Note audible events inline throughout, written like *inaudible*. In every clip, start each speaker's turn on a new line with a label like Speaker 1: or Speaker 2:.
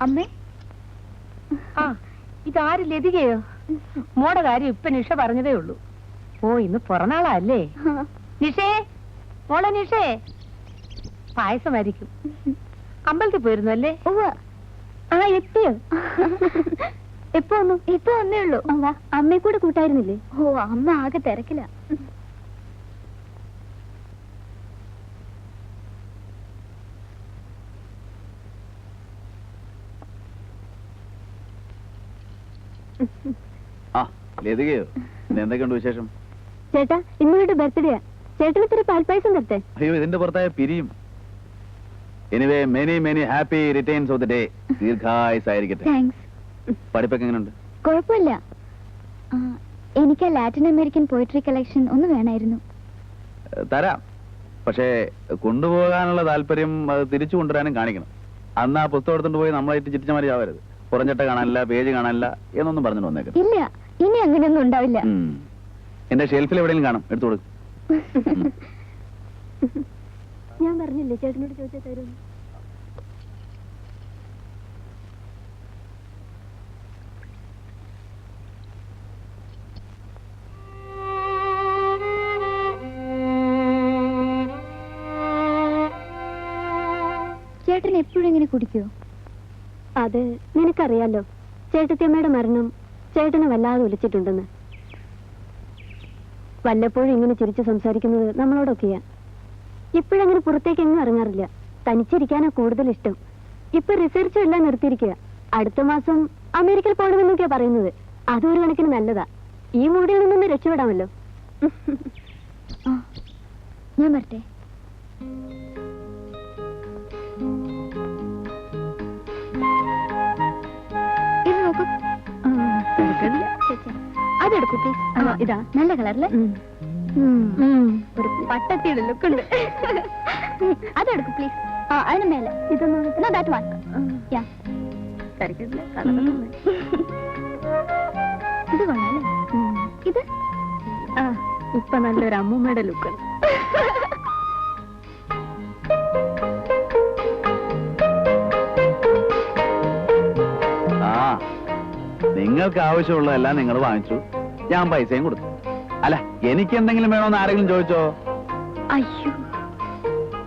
Speaker 1: അമ്മേ.
Speaker 2: ആ ഇതാര് ലതികയോ? മോടെ കാര്യം ഇപ്പൊ നിഷ പറഞ്ഞതേ ഉള്ളൂ. ഓ ഇന്ന് പുറനാളല്ലേ നിഷേ മോളെ നിഷേ. പായസമായിരിക്കും. അമ്പലത്തിൽ പോയിരുന്നു അല്ലേ.
Speaker 1: ആ എത്തിയോ? എപ്പോ ഒന്നും ഇപ്പൊ ഒന്നേ ഉള്ളൂ. അമ്മയെ കൂടെ കൂട്ടായിരുന്നില്ലേ? ഓ അമ്മ ആകെ തിരക്കില്ല
Speaker 3: ആ ലതികയോ എന്തൊക്കെയുണ്ട് വിശേഷം?
Speaker 1: ചേട്ടാ ഇന്ന് വീട്ട് ബർത്ത്ഡേയാ. ചേട്ടന് ഇത്തിരി പാൽപ്പായസം തരട്ടെ?
Speaker 3: അയ്യോ ഇതിന്റെ പുറത്തായ പിരിയും. Anyway many many happy returns of the day ദീർഘായുസ് ആയിരിക്കട്ടെ
Speaker 1: താങ്ക്സ്
Speaker 3: പഠിപ്പൊക്കെ എങ്ങനെയുണ്ട്?
Speaker 1: കുഴപ്പമില്ല. എനിക്ക് ലാറ്റിൻ അമേരിക്കൻ പോയിട്രി കളക്ഷൻ ഒന്ന് വേണമായിരുന്നു
Speaker 3: തരാം. പക്ഷേ കൊണ്ടുപോകാനുള്ള താല്പര്യം അത് തിരിച്ചു കൊണ്ടുവരാനും കാണിക്കണം. അന്ന് ആ പുസ്തകം എടുത്തുകൊണ്ട് പോയി നമ്മളായിട്ട് ചിറ്റിച്ചമാരി ആവരുത്. പുറഞ്ചട്ട കാണാനില്ല പേജ് കാണാനില്ല എന്നൊന്നും പറഞ്ഞിട്ട് വന്നേക്കാം
Speaker 1: ഇല്ല. ഇനി അങ്ങനെയൊന്നും ഉണ്ടാവില്ല.
Speaker 3: എന്റെ ഷെൽഫിൽ എവിടെയെങ്കിലും കാണും. എടുത്തു കൊടുക്കും.
Speaker 1: ഞാൻ പറഞ്ഞില്ലേ ചേട്ടനോട് ചോദിച്ചാൽ തരും ചേട്ടൻ എപ്പോഴും ഇങ്ങനെ കുടിക്കോ? അത് നിനക്കറിയാലോ. ചേട്ടത്തിയമ്മയുടെ മരണം ചേട്ടനെ വല്ലാതെ ഒലിച്ചിട്ടുണ്ടെന്ന് വല്ലപ്പോഴും ഇങ്ങനെ ചിരിച്ചു സംസാരിക്കുന്നത് നമ്മളോടൊക്കെയാ. ഇപ്പോഴങ്ങനെ പുറത്തേക്ക് എങ്ങും ഇറങ്ങാറില്ല. തനിച്ചിരിക്കാനാ കൂടുതൽ ഇഷ്ടം. ഇപ്പൊ റിസർച്ചും എല്ലാം നിർത്തിയിരിക്കുക അടുത്ത മാസം അമേരിക്കയിൽ പോകണമെന്നൊക്കെയാ പറയുന്നത്. അതൊരു കണക്കിന് നല്ലതാ. ഈ മൂടിൽ നിന്നൊന്ന് രക്ഷപ്പെടാമല്ലോ. ഞാൻ വരട്ടെ. അതെടുക്കൂ പ്ലീസ് ഇതാ നല്ല കളറിൽ. ഒരു പട്ടത്തിയുടെ ലുക്ക് ഉണ്ട്. അതെടുക്കൂ പ്ലീസ് ആ അതിന് മേലെ. ഇതൊന്നും ദാറ്റ് വൺ യാ ഇത് കൊള്ളാല്ലേ ഇത്?
Speaker 2: ആ ഇപ്പൊ നല്ലൊരു അമ്മൂമ്മയുടെ ലുക്ക് *laughs*
Speaker 3: നിങ്ങൾക്ക് ആവശ്യമുള്ളതെല്ലാം നിങ്ങൾ വാങ്ങിച്ചു. ഞാൻ പൈസയും കൊടുത്തു. അല്ല എനിക്ക് എന്തെങ്കിലും വേണോന്ന് ആരെങ്കിലും ചോദിച്ചോ?
Speaker 1: അയ്യോ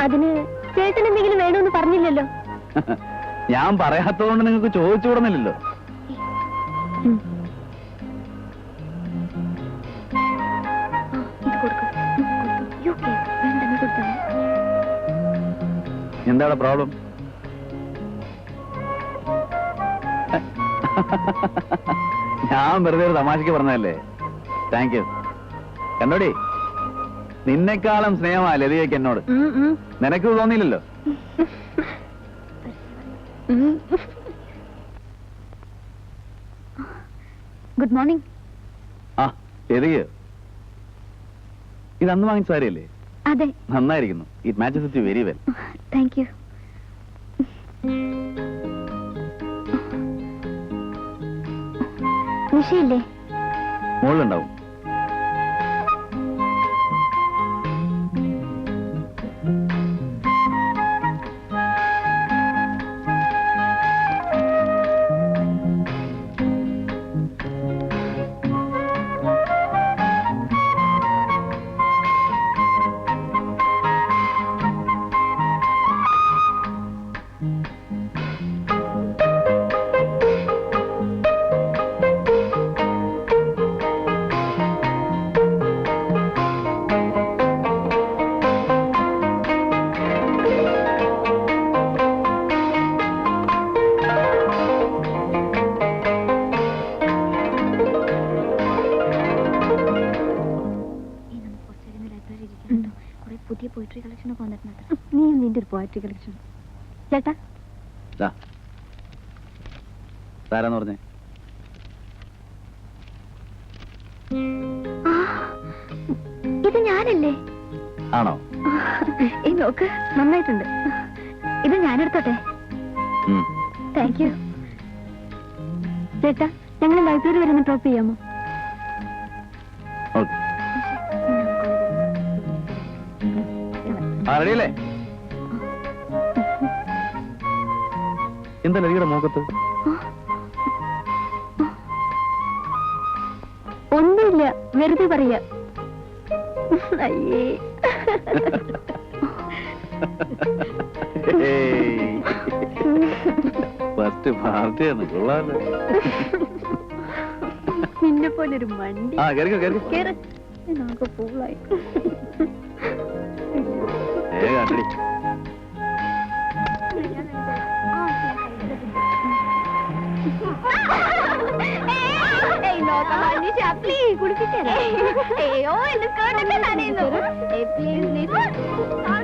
Speaker 1: അതിന് ചേട്ടൻ എന്തെങ്കിലും വേണമെന്ന് പറഞ്ഞില്ലല്ലോ. *laughs*
Speaker 3: ഞാൻ പറയാത്തതുകൊണ്ട് നിങ്ങൾക്ക് ചോദിച്ചു വിടുന്നില്ലല്ലോ.
Speaker 1: എന്താണ് problem ha ha
Speaker 3: ha problem ഞാൻ വെറുതെ ഒരു തമാശക്ക് പറഞ്ഞതല്ലേ? താങ്ക് യു കണ്ടോടി നിന്നെക്കാളും സ്നേഹമാ ലതികയ്ക്ക് എന്നോട്. നിനക്ക് തോന്നിയില്ലല്ലോ?
Speaker 1: ഗുഡ് മോർണിംഗ്
Speaker 3: ആ ലതിക. ഇത് അന്ന് വാങ്ങിച്ച സാരിയല്ലേ?
Speaker 1: അതെ.
Speaker 3: നന്നായിരിക്കുന്നു. It matches it very well
Speaker 1: thank you നിഷയില്ലേ
Speaker 3: മുകളിലുണ്ടാവും
Speaker 1: നിന്റെ ഒരു ചേട്ടാ.
Speaker 3: പറഞ്ഞേ?
Speaker 1: ഇത് ഞാനല്ലേ?
Speaker 3: ആണോ?
Speaker 1: ഈ നോക്ക് നന്നായിട്ടുണ്ട്. ഇത് ഞാനെടുത്തോട്ടെ. താങ്ക് യു ചേട്ടാ ഞങ്ങൾ ലൈബ്രറി വരുന്ന ഡ്രോപ്പ് ചെയ്യാമോ?
Speaker 3: ആ റെഡിയല്ലേ?
Speaker 4: എന്താ ലതികയുടെ മുഖത്ത്?
Speaker 5: ഒന്നുമില്ല വെറുതെ പറയാ. അയ്യേ.
Speaker 4: ഫസ്റ്റ് പാർട്ടിയാണ് കൊള്ളാലോ.
Speaker 5: നിന്നെ പോലെ ഒരു മണ്ടി.
Speaker 4: ആ
Speaker 5: കേറ് നമുക്ക് പൂളായി
Speaker 4: ഏ കാട്ടടി
Speaker 5: അയ്യോ എന്റെ സ്കേർട്ടൊക്കെ നനയുന്നു. പ്ലീസ്
Speaker 4: ഉം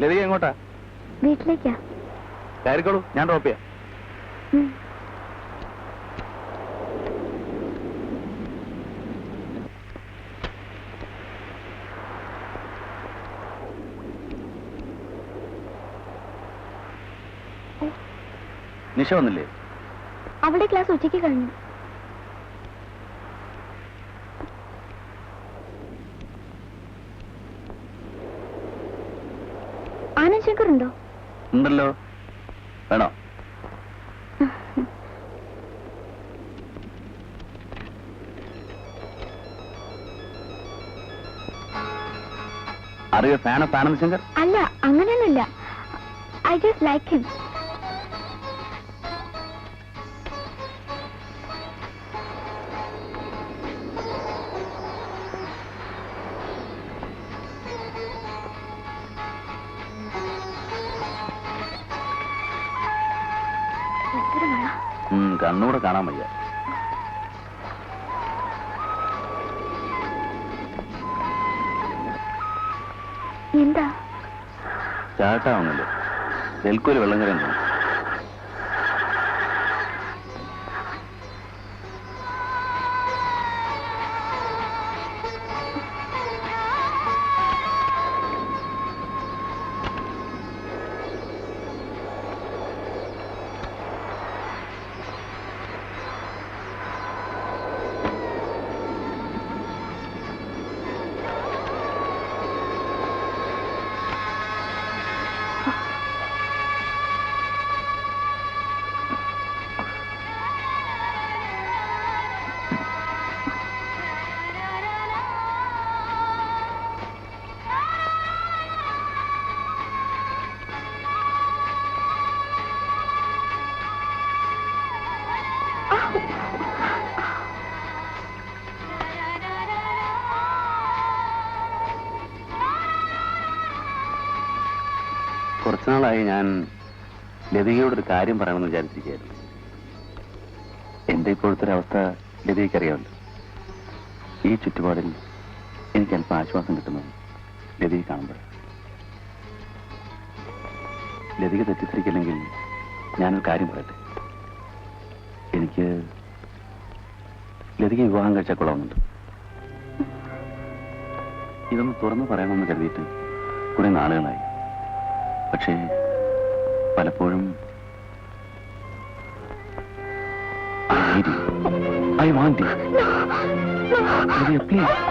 Speaker 4: ലതിക എങ്ങോട്ടാ?
Speaker 5: വീട്ടിലേക്കാ.
Speaker 4: കയറിക്കോളൂ ഞാൻ ഡ്രോപ്പ് ചെയ്യാം. നിഷ വന്നില്ലേ?
Speaker 5: അവിടെ ക്ലാസ് ഉച്ചയ്ക്ക് കഴിഞ്ഞു. ആനന്ദ് ശങ്കർ ഉണ്ടോ
Speaker 4: ഉണ്ടല്ലോ. വേണോ? അറിയോ ഫാൻ ഓഫ് ആനന്ദ് ശങ്കർ
Speaker 5: അല്ല അങ്ങനെയൊന്നുമില്ല. ഐ ജസ്റ്റ് ലൈക്ക് ഹിം
Speaker 4: കണ്ണൂടെ കാണാൻ വയ്യ.
Speaker 5: എന്താ?
Speaker 4: ചാട്ടാവുന്നല്ലോ? ഡെൽക്കോൽ വെള്ളം കയറി തോന്നുന്നു കുറച്ചുനാളായി ഞാൻ ലതികയോടൊരു കാര്യം പറയണമെന്ന് വിചാരിച്ചിരിക്കുകയായിരുന്നു. എന്റെ ഇപ്പോഴത്തെ ഒരു അവസ്ഥ ലതികയ്ക്ക് അറിയാമല്ലോ ഈ ചുറ്റുപാടിൽ എനിക്ക് അല്പം ആശ്വാസം കിട്ടുന്നത് ലതിക കാണുമ്പോൾ ലതിക തെറ്റിദ്ധരിക്കില്ലെങ്കിൽ ഞാനൊരു കാര്യം പറയട്ടെ? എനിക്ക് ലതിക വിവാഹം കഴിച്ചാൽ കൊള്ളാവുന്നുണ്ട്. ഇതൊന്ന് തുറന്നു പറയണമെന്ന് കരുതിയിട്ട് കുറെ നാളുകളായി. പക്ഷേ പലപ്പോഴും I you. You. Lydia, please.